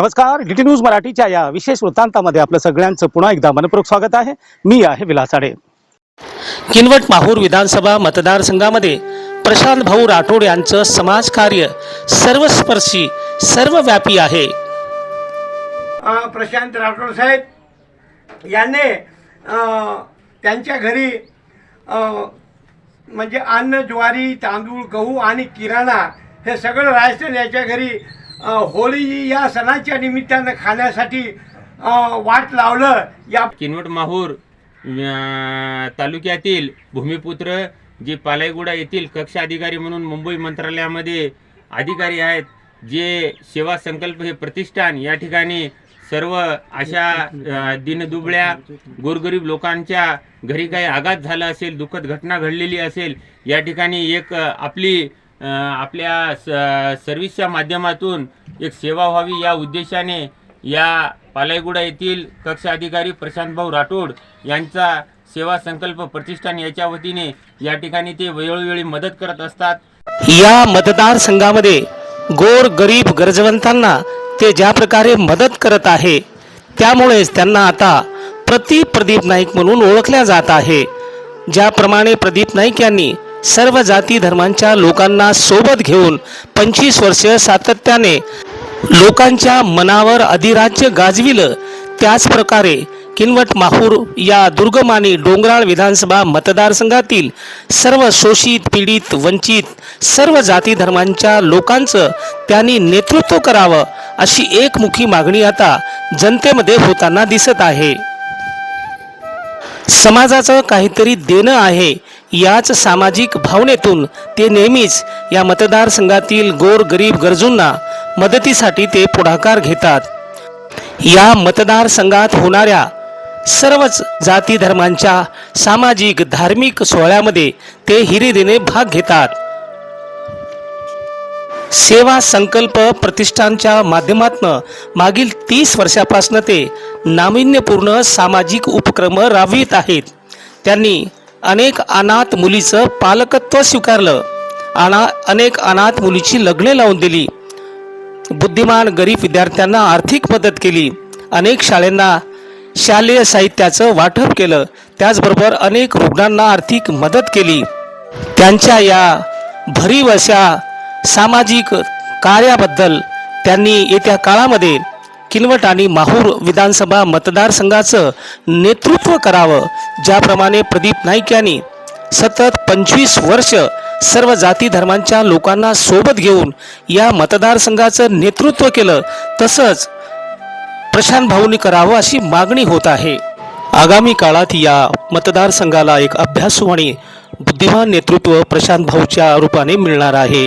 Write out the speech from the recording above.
नमस्कार D T news मराठीच्या या विशेष वृत्तांतामध्ये आपलं सगळ्यांचं पुन्हा एकदा मनपूर्वक स्वागत आहे. मी आहे विलासाडे किनवट माहूर विधानसभा मतदारसंघामध्ये प्रशांत भाऊ राठोड यांचं समाजकार्य सर्वस्पर्शी सर्वव्यापी आहे. प्रशांत राठोड साहेब यांनी अ, त्यांच्या घरी अ, म्हणजे अन्न ज्वारी तांदूळ गहू आणि किराणा हे सगळं राशन याच्या घरी होळी या सणाच्या निमित्तानं खाण्यासाठी वाट लावलं. या किनवट माहूर तालुक्यातील भूमिपुत्र जे पालयगुडा येथील कक्ष अधिकारी म्हणून मुंबई मंत्रालयामध्ये अधिकारी आहेत जे सेवा संकल्प हे प्रतिष्ठान या ठिकाणी सर्व अशा दिनदुबळ्या गोरगरीब लोकांच्या घरी काही आघात झाला असेल दुःखद घटना घडलेली असेल या ठिकाणी एक आपली आपल्या स सर्व्हिसच्या माध्यमातून एक सेवा व्हावी या उद्देशाने या पालयगुडा येथील कक्ष अधिकारी प्रशांतभाऊ राठोड यांचा सेवा संकल्प प्रतिष्ठान याच्या वतीने या ठिकाणी ते वेळोवेळी मदत करत असतात. या मतदारसंघामध्ये गोर गरीब गरजवंतांना ते ज्या प्रकारे मदत करत आहे त्यामुळेच त्यांना आता प्रति प्रदीप नाईक म्हणून ओळखल्या जात आहे. ज्याप्रमाणे प्रदीप नाईक यांनी सर्व जाती धर्मांच्या लोकांना सोबत घेऊन पंचवीस वर्ष सातत्याने लोकांच्या मनावर अधिराज्य गाजविलं. त्याच प्रकारे किनवट माहूर या दुर्गम आणि डोंगराळ विधानसभा मतदारसंघातील सर्व शोषित पीडित वंचित सर्व जाती धर्मांच्या लोकांचं त्यांनी नेतृत्व करावं अशी एकमुखी मागणी आता जनतेमध्ये होताना दिसत आहे. समाजाचं काहीतरी देणं आहे याच सामाजिक भावनेतून ते नेहमीच या मतदारसंघातील गोर गरीब गरजूंना मदतीसाठी ते पुढाकार घेतात. या मतदारसंघात होणाऱ्या सर्वच जाती धर्मांच्या सामाजिक धार्मिक सोहळ्यामध्ये ते हिरिरीने भाग घेतात. सेवा संकल्प प्रतिष्ठानच्या माध्यमातून मागील तीस वर्षापासून ते नाविन्यपूर्ण सामाजिक उपक्रम राबवित आहेत. त्यांनी अनेक अनाथ मुलीचं पालकत्व स्वीकारलं. अना अनेक अनाथ मुलीची लग्ने लावून दिली. बुद्धिमान गरीब विद्यार्थ्यांना आर्थिक मदत केली. अनेक शाळांना शालेय साहित्याचं वाटप केलं. त्याचबरोबर अनेक रुग्णांना आर्थिक मदत केली. त्यांच्या या भरीव अशा सामाजिक कार्याबद्दल त्यांनी येत्या काळामध्ये किनवट आणि माहूर विधानसभा मतदारसंघाचं नेतृत्व करावं ज्याप्रमाणे प्रदीप नाईक यांनी सतत पंचवीस वर्ष सर्व जाती धर्मांच्या लोकांना सोबत घेऊन या मतदारसंघाचं नेतृत्व केलं तसंच प्रशांत भाऊनी करावं अशी मागणी होत आहे. आगामी काळात या मतदारसंघाला एक अभ्यासू आणि बुद्धिमान नेतृत्व प्रशांत भाऊच्या रूपाने मिळणार आहे.